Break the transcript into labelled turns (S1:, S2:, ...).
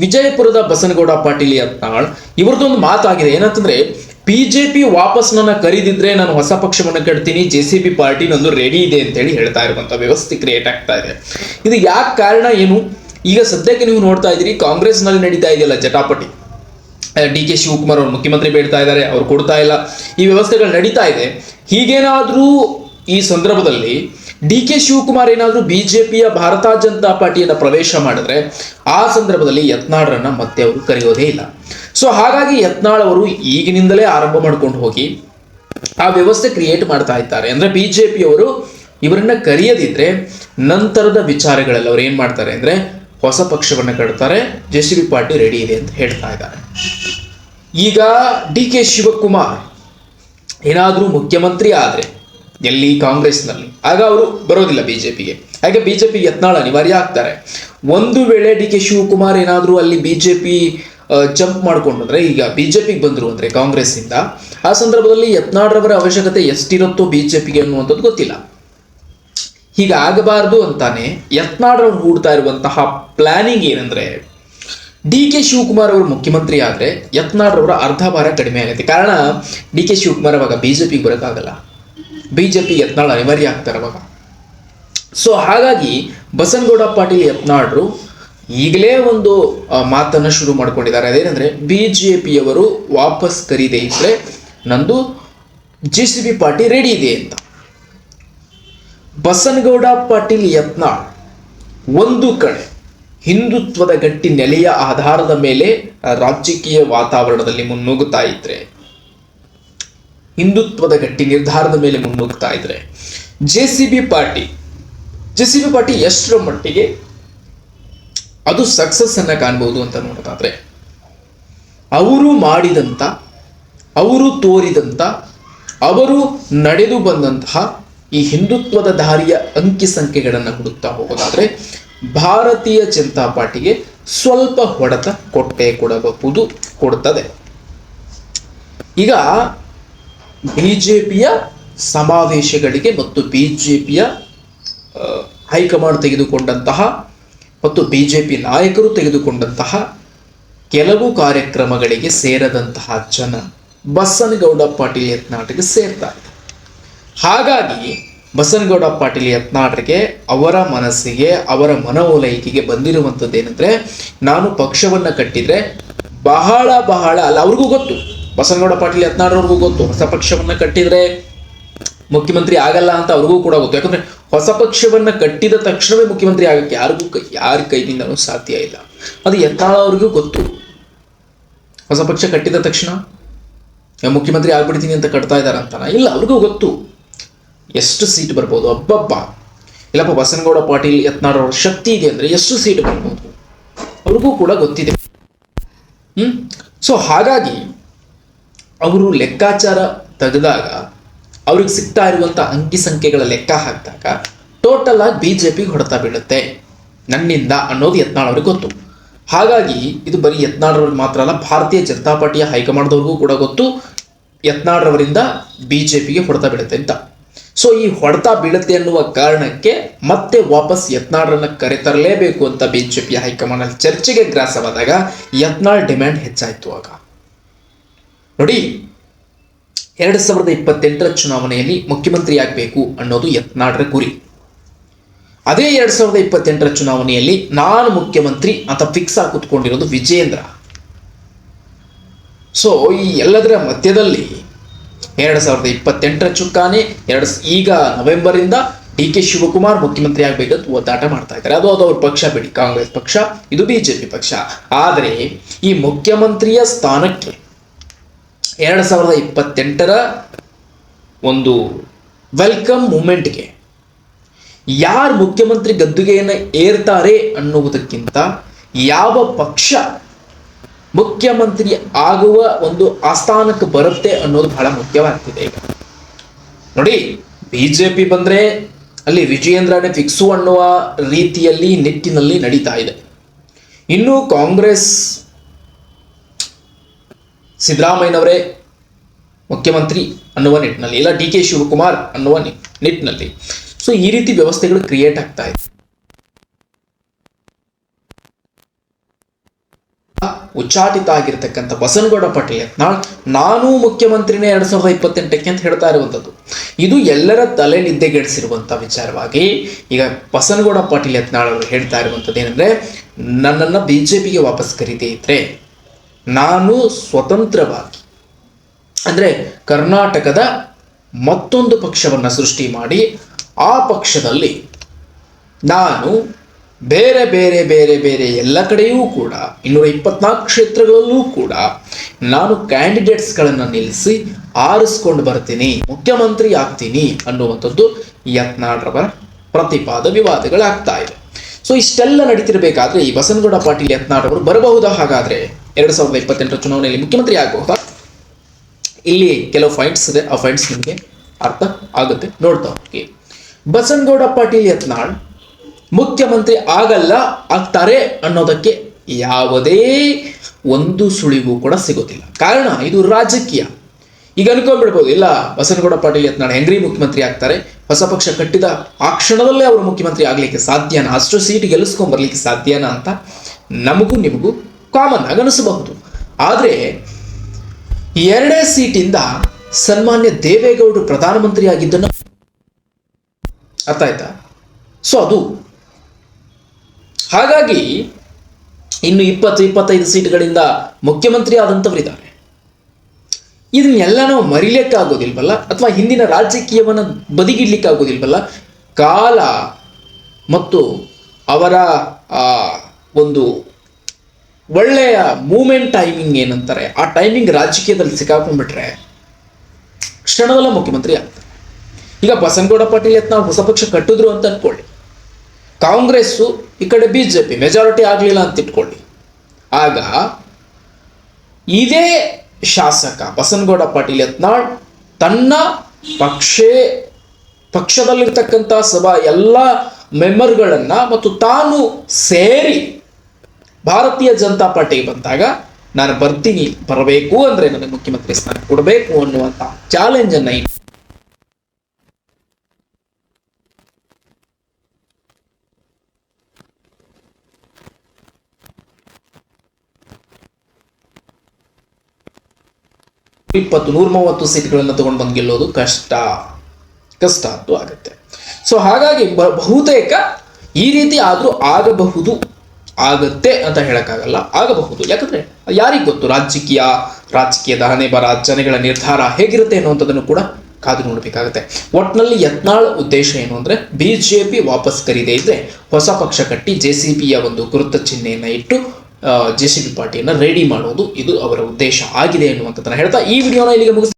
S1: ವಿಜಯಪುರದ ಬಸನಗೌಡ ಪಾಟೀಲ್ ಯತ್ನಾಳ್, ಇವ್ರದ್ದೊಂದು ಮಾತಾಗಿದೆ. ಏನಂತಂದ್ರೆ ಪಿ ವಾಪಸ್ ನನ್ನ ಕರೀದಿದ್ರೆ ನಾನು ಹೊಸ ಪಕ್ಷವನ್ನ ಕಟ್ತೀನಿ ಜೆ ಸಿ ಬಿ ಪಾರ್ಟಿ ನಂದು ರೆಡಿ ಇದೆ ಅಂತ ಹೇಳಿ ಹೇಳ್ತಾ ಇರುವಂತ ವ್ಯವಸ್ಥೆ ಕ್ರಿಯೇಟ್ ಆಗ್ತಾ ಇದೆ. ಇದು ಯಾಕೆ ಕಾರಣ ಏನು? ಈಗ ಸದ್ಯಕ್ಕೆ ನೀವು ನೋಡ್ತಾ ಇದ್ದೀರಿ, ಕಾಂಗ್ರೆಸ್ನಲ್ಲಿ ನಡೀತಾ ಇದೆಯಲ್ಲ ಜಟಾಪಟಿ. ಡಿ ಕೆ ಶಿವಕುಮಾರ್ ಅವರು ಮುಖ್ಯಮಂತ್ರಿ ಬೇಡ್ತಾ ಇದ್ದಾರೆ, ಅವ್ರು ಕೊಡ್ತಾ ಇಲ್ಲ. ಈ ವ್ಯವಸ್ಥೆಗಳು ನಡೀತಾ ಇದೆ. ಹೀಗೇನಾದ್ರೂ ಈ ಸಂದರ್ಭದಲ್ಲಿ ಡಿ ಕೆ ಶಿವಕುಮಾರ್ ಏನಾದರೂ ಬಿಜೆಪಿಯ ಭಾರತ ಜನತಾ ಪಾರ್ಟಿಯನ್ನ ಪ್ರವೇಶ ಮಾಡಿದ್ರೆ ಆ ಸಂದರ್ಭದಲ್ಲಿ ಯತ್ನಾಳ್ರನ್ನ ಮತ್ತೆ ಅವರು ಕರೆಯೋದೇ ಇಲ್ಲ. ಸೊ ಹಾಗಾಗಿ ಯತ್ನಾಳ್ ಅವರು ಈಗಿನಿಂದಲೇ ಆರಂಭ ಮಾಡ್ಕೊಂಡು ಹೋಗಿ ಆ ವ್ಯವಸ್ಥೆ ಕ್ರಿಯೇಟ್ ಮಾಡ್ತಾ ಇದ್ದಾರೆ. ಅಂದ್ರೆ ಬಿಜೆಪಿಯವರು ಇವರನ್ನ ಕರೆಯದಿದ್ರೆ ನಂತರದ ವಿಚಾರಗಳಲ್ಲಿ ಅವ್ರು ಏನು ಮಾಡ್ತಾರೆ ಅಂದ್ರೆ ಹೊಸ ಪಕ್ಷವನ್ನ ಕಟ್ತಾರೆ, J C B party ready ಇದೆ ಅಂತ ಹೇಳ್ತಾ ಇದ್ದಾರೆ. ಈಗ ಡಿ ಕೆ ಶಿವಕುಮಾರ್ ಏನಾದರೂ ಮುಖ್ಯಮಂತ್ರಿ ಆದ್ರೆ ಎಲ್ಲಿ? ಕಾಂಗ್ರೆಸ್ನಲ್ಲಿ. ಆಗ ಅವರು ಬರೋದಿಲ್ಲ ಬಿಜೆಪಿಗೆ. ಹಾಗೆ ಬಿಜೆಪಿ ಯತ್ನಾಳ ಅನಿವಾರ್ಯ ಆಗ್ತಾರೆ. ಒಂದು ವೇಳೆ ಡಿ ಕೆ ಶಿವಕುಮಾರ್ ಏನಾದರೂ ಅಲ್ಲಿ ಬಿ ಜೆ ಪಿ ಜಂಪ್ ಮಾಡ್ಕೊಂಡ್ರೆ ಈಗ ಬಿ ಜೆ ಪಿಗೆ ಬಂದರು ಅಂದರೆ ಕಾಂಗ್ರೆಸ್ಸಿಂದ ಆ ಸಂದರ್ಭದಲ್ಲಿ ಯತ್ನಾಳ್ರವರ ಅವಶ್ಯಕತೆ ಎಷ್ಟಿರುತ್ತೋ ಪಿಗೆ ಅನ್ನುವಂಥದ್ದು ಗೊತ್ತಿಲ್ಲ. ಹೀಗೆ ಆಗಬಾರದು ಅಂತಾನೆ ಯತ್ನಾಳ್ರವ್ರು ಹೂಡ್ತಾ ಇರುವಂತಹ ಪ್ಲಾನಿಂಗ್ ಏನಂದ್ರೆ, ಡಿ ಕೆ ಶಿವಕುಮಾರ್ ಅವರು ಮುಖ್ಯಮಂತ್ರಿ ಆದರೆ ಯತ್ನಾಳ್ರವರ ಅರ್ಧ ಭಾರ ಕಡಿಮೆ ಆಗುತ್ತೆ. ಕಾರಣ, ಡಿ ಕೆ ಶಿವಕುಮಾರ್ ಅವಾಗ ಬಿಜೆಪಿಗೆ ಬರೋಕ್ಕಾಗಲ್ಲ. ಬಿಜೆಪಿ ಯತ್ನಾಳ್ ಅನಿವಾರ್ಯ ಆಗ್ತಾರೆ ಅವಾಗ. ಸೊ ಹಾಗಾಗಿ ಬಸನಗೌಡ ಪಾಟೀಲ್ ಯತ್ನಾಳ್ರು ಈಗಲೇ ಒಂದು ಮಾತನ್ನು ಶುರು ಮಾಡ್ಕೊಂಡಿದ್ದಾರೆ. ಜೆ ಪಿಯವರು ವಾಪಸ್ ಕರೀದೆ ಇದ್ರೆ ನಂದು J C B party ready ಇದೆ ಅಂತ. ಬಸನಗೌಡ ಪಾಟೀಲ್ ಯತ್ನಾಳ್ ಒಂದು ಕಡೆ ಹಿಂದುತ್ವದ ಗಟ್ಟಿ ನೆಲೆಯ ಆಧಾರದ ಮೇಲೆ ರಾಜಕೀಯ ವಾತಾವರಣದಲ್ಲಿ ಮುನ್ನುಗ್ಗುತ್ತಾ ಇದ್ರೆ ಹಿಂದುತ್ವದ ಗಟ್ಟಿ ನಿರ್ಧಾರದ ಮೇಲೆ ಮುನ್ನುಗ್ತಾ ಇದ್ರೆ J C B party, J C B party ಎಷ್ಟರ ಮಟ್ಟಿಗೆ ಅದು ಸಕ್ಸಸ್ ಅನ್ನ ಕಾಣ್ಬೋದು ಅಂತ ನೋಡೋದಾದ್ರೆ ಅವರು ಮಾಡಿದಂತ, ಅವರು ತೋರಿದಂತ, ಅವರು ನಡೆದು ಬಂದಂತಹ ಈ ಹಿಂದುತ್ವದ ದಾರಿಯ ಅಂಕಿ ಸಂಖ್ಯೆಗಳನ್ನು ಹುಡುಕ್ತಾ ಹೋಗೋದಾದ್ರೆ ಭಾರತೀಯ ಜನತಾ ಪಾರ್ಟಿಗೆ ಸ್ವಲ್ಪ ಹೊಡೆತ ಕೊಟ್ಟೆ ಕೊಡಬಹುದು, ಕೊಡ್ತದೆ. ಈಗ ಬಿಜೆಪಿಯ ಸಮಾವೇಶಗಳಿಗೆ ಮತ್ತು ಬಿಜೆಪಿಯ ಹೈಕಮಾಂಡ್ ತೆಗೆದುಕೊಂಡಂತಹ ಮತ್ತು ಬಿಜೆಪಿ ನಾಯಕರು ತೆಗೆದುಕೊಂಡಂತಹ ಕೆಲವು ಕಾರ್ಯಕ್ರಮಗಳಿಗೆ ಸೇರದಂತಹ ಜನ ಬಸನಗೌಡ ಪಾಟೀಲ್ ಯತ್ನಾಳ್ರಿಗೆ ಸೇರ್ತಾ ಹಾಗಾಗಿ ಬಸನಗೌಡ ಪಾಟೀಲ್ ಯತ್ನಾಟರಿಗೆ ಅವರ ಮನಸ್ಸಿಗೆ, ಅವರ ಮನವೊಲೈಕೆಗೆ ಬಂದಿರುವಂಥದ್ದು ಏನಂದ್ರೆ ನಾನು ಪಕ್ಷವನ್ನು ಕಟ್ಟಿದರೆ ಬಹಳ ಬಹಳ, ಅಲ್ಲ, ಅವ್ರಿಗೂ ಗೊತ್ತು. ಬಸನಗೌಡ ಪಾಟೀಲ್ ಯತ್ನಾಡ್ರವ್ರಿಗೂ ಗೊತ್ತು. ಹೊಸ ಪಕ್ಷವನ್ನ ಕಟ್ಟಿದ್ರೆ ಮುಖ್ಯಮಂತ್ರಿ ಆಗಲ್ಲ ಅಂತ ಅವ್ರಿಗೂ ಕೂಡ ಗೊತ್ತು. ಯಾಕಂದ್ರೆ ಹೊಸ ಪಕ್ಷವನ್ನ ಕಟ್ಟಿದ ತಕ್ಷಣವೇ ಮುಖ್ಯಮಂತ್ರಿ ಆಗಕ್ಕೆ ಯಾರಿಗೂ ಕೈ, ಯಾರ ಕೈಯಿಂದನೂ ಸಾಧ್ಯ ಇಲ್ಲ. ಅದು ಯತ್ನಾಳ್ ಅವ್ರಿಗೂ ಗೊತ್ತು. ಹೊಸ ಪಕ್ಷ ಕಟ್ಟಿದ ತಕ್ಷಣ ಮುಖ್ಯಮಂತ್ರಿ ಆಗ್ಬಿಡ್ತೀನಿ ಅಂತ ಕಟ್ತಾ ಇದ್ದಾರೆ ಅಂತ ಇಲ್ಲ, ಅವ್ರಿಗೂ ಗೊತ್ತು. ಎಷ್ಟು ಸೀಟ್ ಬರ್ಬೋದು? ಅಬ್ಬಬ್ಬ. ಇಲ್ಲಪ್ಪ, ಬಸನಗೌಡ ಪಾಟೀಲ್ ಯತ್ನಾಳ್ ಅವ್ರ ಶಕ್ತಿ ಇದೆ ಅಂದ್ರೆ ಎಷ್ಟು ಸೀಟ್ ಬರ್ಬೋದು? ಅವ್ರಿಗೂ ಕೂಡ ಗೊತ್ತಿದೆ. ಹ್ಮ್? ಸೊ ಹಾಗಾಗಿ ಅವರು ಲೆಕ್ಕಾಚಾರ ತೆಗೆದಾಗ ಅವ್ರಿಗೆ ಸಿಗ್ತಾ ಇರುವಂಥ ಅಂಕಿ ಸಂಖ್ಯೆಗಳ ಲೆಕ್ಕ ಹಾಕಿದಾಗ ಟೋಟಲ್ ಆಗಿ ಬಿಜೆಪಿ ಹೊಡೆತ ಬೀಳುತ್ತೆ. ನನ್ನಿಂದ ಅನ್ನೋದು ಯತ್ನಾಳ್ ಅವ್ರಿಗೆ ಗೊತ್ತು. ಹಾಗಾಗಿ ಇದು ಬರೀ ಯತ್ನಾಳ್ರವ್ರಿಗೆ ಮಾತ್ರ ಅಲ್ಲ, ಭಾರತೀಯ ಜನತಾ ಪಾರ್ಟಿಯ ಹೈಕಮಾಂಡ್ದವ್ರಿಗೂ ಕೂಡ ಗೊತ್ತು. ಯತ್ನಾಳ್ರವರಿಂದ ಬಿಜೆಪಿಗೆ ಹೊಡೆತ ಬೀಳುತ್ತೆ ಅಂತ. ಸೊ ಈ ಹೊಡೆತ ಬೀಳುತ್ತೆ ಅನ್ನುವ ಕಾರಣಕ್ಕೆ ಮತ್ತೆ ವಾಪಸ್ ಯತ್ನಾಳ್ರನ್ನ ಕರೆತರಲೇಬೇಕು ಅಂತ ಬಿಜೆಪಿಯ ಹೈಕಮಾಂಡ್ ಅಲ್ಲಿ ಚರ್ಚೆಗೆ ಗ್ರಾಸವಾದಾಗ ಯತ್ನಾಳ್ ಡಿಮ್ಯಾಂಡ್ ಹೆಚ್ಚಾಯಿತು ಆಗ. ನೋಡಿ, ಎರಡು ಸಾವಿರದ ಇಪ್ಪತ್ತೆಂಟರ ಚುನಾವಣೆಯಲ್ಲಿ ಮುಖ್ಯಮಂತ್ರಿ ಆಗಬೇಕು ಅನ್ನೋದು ಯತ್ನಾಡ್ರ ಗುರಿ. ಅದೇ ಎರಡು ಸಾವಿರದ ಇಪ್ಪತ್ತೆಂಟರ ಚುನಾವಣೆಯಲ್ಲಿ ನಾನು ಮುಖ್ಯಮಂತ್ರಿ ಅಂತ ಫಿಕ್ಸ್ ಆಗಿ ಕುತ್ಕೊಂಡಿರೋದು ವಿಜೇಂದ್ರ ಸೊ ಈ ಎಲ್ಲದರ ಮಧ್ಯದಲ್ಲಿ ಎರಡು ಸಾವಿರದ ಇಪ್ಪತ್ತೆಂಟರ ಚುಕ್ಕಾನೆ, ಎರಡು ಈಗ ನವೆಂಬರ್ ಇಂದ ಡಿ ಕೆ ಶಿವಕುಮಾರ್ ಮುಖ್ಯಮಂತ್ರಿ ಆಗಬೇಕಂತ ಒದ್ದಾಟ ಮಾಡ್ತಾ ಇದ್ದಾರೆ. ಅದು ಅದು ಅವ್ರ ಪಕ್ಷ, ಬಿಡಿ ಕಾಂಗ್ರೆಸ್ ಪಕ್ಷ, ಇದು ಬಿಜೆಪಿ ಪಕ್ಷ. ಆದರೆ ಈ ಮುಖ್ಯಮಂತ್ರಿಯ ಸ್ಥಾನಕ್ಕೆ ಎರಡು ಸಾವಿರದ ಇಪ್ಪತ್ತೆಂಟರ ಒಂದು ವೆಲ್ಕಮ್ ಮೂಮೆಂಟ್ಗೆ ಯಾರು ಮುಖ್ಯಮಂತ್ರಿ ಗದ್ದುಗೆಯನ್ನು ಏರ್ತಾರೆ ಅನ್ನುವುದಕ್ಕಿಂತ ಯಾವ ಪಕ್ಷ ಮುಖ್ಯಮಂತ್ರಿ ಆಗುವ ಒಂದು ಆಸ್ಥಾನಕ್ಕೆ ಬರುತ್ತೆ ಅನ್ನೋದು ಬಹಳ ಮುಖ್ಯವಾಗ್ತಿದೆ ಈಗ. ನೋಡಿ ಪಿ ಬಂದರೆ ಅಲ್ಲಿ ವಿಜಯೇಂದ್ರನೇ ಫಿಕ್ಸು ಅನ್ನುವ ರೀತಿಯಲ್ಲಿ ನಿಟ್ಟಿನಲ್ಲಿ ನಡೀತಾ ಇದೆ. ಇನ್ನು ಕಾಂಗ್ರೆಸ್ ಸಿದ್ದರಾಮಯ್ಯನವರೇ ಮುಖ್ಯಮಂತ್ರಿ ಅನ್ನುವ ನಿಟ್ಟಿನಲ್ಲಿ, ಇಲ್ಲ ಡಿ ಕೆ ಶಿವಕುಮಾರ್ ಅನ್ನುವ ನಿಟ್ಟಿನಲ್ಲಿ. ಸೊ ಈ ರೀತಿ ವ್ಯವಸ್ಥೆಗಳು ಕ್ರಿಯೇಟ್ ಆಗ್ತಾ ಇದೆ. ಉಚ್ಚಾಟಿತ ಆಗಿರತಕ್ಕಂಥ ಬಸನಗೌಡ ಪಾಟೀಲ್ ಯತ್ನಾಳ್ ನಾನು ಮುಖ್ಯಮಂತ್ರಿನೇ ಎರಡ್ ಸಾವಿರದ ಇಪ್ಪತ್ತೆಂಟಕ್ಕೆ ಅಂತ ಹೇಳ್ತಾ ಇರುವಂಥದ್ದು. ಇದು ಎಲ್ಲರ ತಲೆ ನಿದ್ದೆಗೆಡಿಸಿರುವಂಥ ವಿಚಾರವಾಗಿ ಈಗ ಬಸನಗೌಡ ಪಾಟೀಲ್ ಯತ್ನಾಳ್ ಅವರು ಹೇಳ್ತಾ ಇರುವಂಥದ್ದು ಏನಂದ್ರೆ, ನನ್ನನ್ನು ಬಿ ಜೆ ಪಿಗೆ ವಾಪಸ್ ಕರೀದೇ ಇದ್ರೆ ನಾನು ಸ್ವತಂತ್ರವಾಗಿ. ಅಂದರೆ ಕರ್ನಾಟಕದ ಮತ್ತೊಂದು ಪಕ್ಷವನ್ನು ಸೃಷ್ಟಿ ಮಾಡಿ, ಆ ಪಕ್ಷದಲ್ಲಿ ನಾನು ಬೇರೆ ಬೇರೆ ಬೇರೆ ಬೇರೆ ಎಲ್ಲ ಕಡೆಯೂ ಕೂಡ, ಇನ್ನೂರ ಇಪ್ಪತ್ನಾಲ್ಕು ಕ್ಷೇತ್ರಗಳಲ್ಲೂ ಕೂಡ ನಾನು ಕ್ಯಾಂಡಿಡೇಟ್ಸ್ಗಳನ್ನು ನಿಲ್ಲಿಸಿ ಆರಿಸ್ಕೊಂಡು ಬರ್ತೀನಿ, ಮುಖ್ಯಮಂತ್ರಿ ಆಗ್ತೀನಿ ಅನ್ನುವಂಥದ್ದು ಯತ್ನಾಳ್ರವರ ಪ್ರತಿಪಾದ ವಿವಾದಗಳಾಗ್ತಾ ಇದೆ ಸೊ ಇಷ್ಟೆಲ್ಲ ನಡೀತಿರಬೇಕಾದ್ರೆ ಈ ಬಸನಗೌಡ ಪಾಟೀಲ್ ಯತ್ನಾಳ್ ಅವರು ಬರಬಹುದಾ ಹಾಗಾದ್ರೆ? ಎರಡು ಸಾವಿರದ ಇಪ್ಪತ್ತೆಂಟರ ಚುನಾವಣೆಯಲ್ಲಿ ಮುಖ್ಯಮಂತ್ರಿ ಆಗುವಾಗ ಇಲ್ಲಿ ಕೆಲವು ಪಾಯಿಂಟ್ಸ್ ಇದೆ. ಆ ಫೈಂಟ್ಸ್ ನಿಮಗೆ ಅರ್ಥ ಆಗುತ್ತೆ. ನೋಡ್ತಾ ಹೋಗಿ. ಬಸನಗೌಡ ಪಾಟೀಲ್ ಯತ್ನಾಳ್, ಮುಖ್ಯಮಂತ್ರಿ ಆಗಲ್ಲ ಆಗ್ತಾರೆ ಅನ್ನೋದಕ್ಕೆ ಯಾವುದೇ ಒಂದು ಸುಳಿವು ಕೂಡ ಸಿಗೋದಿಲ್ಲ. ಕಾರಣ ಇದು ರಾಜಕೀಯ. ಈಗ ಅನ್ಕೊಂಡ್ಬಿಡ್ಬೋದು, ಇಲ್ಲ ಬಸನಗೌಡ ಪಾಟೀಲ್ ಯತ್ನಾಳ್ ಹೆಂಗ್ರಿ ಮುಖ್ಯಮಂತ್ರಿ ಆಗ್ತಾರೆ? ಹೊಸ ಪಕ್ಷ ಕಟ್ಟಿದ ಆ ಕ್ಷಣದಲ್ಲೇ ಅವರು ಮುಖ್ಯಮಂತ್ರಿ ಆಗ್ಲಿಕ್ಕೆ ಸಾಧ್ಯನಾ? ಅಷ್ಟು ಸೀಟ್ ಗೆಲ್ಲಿಸ್ಕೊಂಡ್ ಬರ್ಲಿಕ್ಕೆ ಸಾಧ್ಯನಾ ಅಂತ ನಮಗೂ ನಿಮಗೂ ಕಾಮನ್ ಆಗಿ ಅನಿಸಬಹುದು ಆದರೆ ಎರಡೇ ಸೀಟಿಂದ ಸನ್ಮಾನ್ಯ ದೇವೇಗೌಡರು ಪ್ರಧಾನಮಂತ್ರಿ ಆಗಿದ್ದನ್ನು ಅರ್ಥ ಆಯ್ತಾ? ಸೊ ಅದು. ಹಾಗಾಗಿ ಇನ್ನು ಇಪ್ಪತ್ತು, ಇಪ್ಪತ್ತೈದು ಸೀಟ್ಗಳಿಂದ ಮುಖ್ಯಮಂತ್ರಿ ಆದಂಥವರಿದ್ದಾರೆ. ಇದನ್ನೆಲ್ಲ ನಾವು ಮರಿಲಿಕ್ಕಾಗೋದಿಲ್ವಲ್ಲ? ಅಥವಾ ಹಿಂದಿನ ರಾಜಕೀಯವನ್ನು ಬದಿಗಿಡ್ಲಿಕ್ಕಾಗೋದಿಲ್ವಲ್ಲ? ಕಾಲ ಮತ್ತು ಅವರ ಒಂದು ಒಳ್ಳೆಯ ಮೂಮೆಂಟ್ ಟೈಮಿಂಗ್ ಏನಂತಾರೆ, ಆ ಟೈಮಿಂಗ್ ರಾಜಕೀಯದಲ್ಲಿ ಸಿಕ್ಕಾಕೊಂಡ್ಬಿಟ್ರೆ ಕ್ಷಣದಲ್ಲ ಮುಖ್ಯಮಂತ್ರಿ ಆಗ್ತಾರೆ. ಈಗ ಬಸನಗೌಡ ಪಾಟೀಲ್ ಯತ್ನ ಹೊಸ ಪಕ್ಷ ಕಟ್ಟಿದ್ರು ಅಂತ ಅಂದ್ಕೊಳ್ಳಿ ಕಾಂಗ್ರೆಸ್ಸು ಈ ಕಡೆ ಬಿ ಜೆ ಪಿ ಮೆಜಾರಿಟಿ ಆಗಲಿಲ್ಲ ಅಂತ ಇಟ್ಕೊಳ್ಳಿ. ಆಗ ಇದೇ ಶಾಸಕ ಬಸನಗೌಡ ಪಾಟೀಲ್ ಯತ್ನಾಳ್ ತನ್ನ ಪಕ್ಷೇ, ಪಕ್ಷದಲ್ಲಿರ್ತಕ್ಕಂಥ ಸಭಾ ಎಲ್ಲ ಮೆಂಬರ್ಗಳನ್ನು ಮತ್ತು ತಾನು ಸೇರಿ ಭಾರತೀಯ ಜನತಾ ಪಾರ್ಟಿಗೆ ಬಂದಾಗ ನಾನು ಬರ್ತೀನಿ, ಬರಬೇಕು ಅಂದ್ರೆ ನನಗೆ ಮುಖ್ಯಮಂತ್ರಿ ಸ್ಥಾನ ಕೊಡಬೇಕು ಅನ್ನುವಂತ ಚಾಲೆಂಜ್ ಅನ್ನ ಇಪ್ಪತ್ತು, ನೂರ ಮೂವತ್ತು ಸೀಟ್ಗಳನ್ನು ತಗೊಂಡು ಬಂದು ಗೆಲ್ಲೋದು ಕಷ್ಟ. ಕಷ್ಟ ಅಂತೂ ಆಗುತ್ತೆ. ಸೊ ಹಾಗಾಗಿ ಬಹುತೇಕ ಈ ರೀತಿ ಆದರೂ ಆಗಬಹುದು ಆಗತ್ತೆ ಅಂತ ಹೇಳೋಕ್ಕಾಗಲ್ಲ, ಆಗಬಹುದು. ಯಾಕಂದ್ರೆ ಯಾರಿಗೆ ಗೊತ್ತು ರಾಜಕೀಯ, ರಾಜಕೀಯದ ಹಣೆ ಬರ, ಜನಗಳ ನಿರ್ಧಾರ ಹೇಗಿರುತ್ತೆ ಅನ್ನುವಂಥದ್ದನ್ನು ಕೂಡ ಕಾದು ನೋಡಬೇಕಾಗುತ್ತೆ. ಒಟ್ನಲ್ಲಿ ಯತ್ನಾಳ್ ಉದ್ದೇಶ ಏನು ಅಂದ್ರೆ, ಬಿಜೆಪಿ ವಾಪಸ್ ಕರೀದೇ ಇದ್ರೆ ಹೊಸ ಪಕ್ಷ ಕಟ್ಟಿ ಜೆ ಸಿ ಬಿಯ ಒಂದು ಗುರುತ ಚಿಹ್ನೆಯನ್ನ ಇಟ್ಟು ಜೆ ಸಿ ಬಿ ಪಾರ್ಟಿಯನ್ನ ರೆಡಿ ಮಾಡೋದು ಇದು ಅವರ ಉದ್ದೇಶ ಆಗಿದೆ ಅನ್ನುವಂಥದ್ದನ್ನ ಹೇಳ್ತಾ ಈ ವಿಡಿಯೋನ ಇಲ್ಲಿಗೆ ಮುಗಿಸ್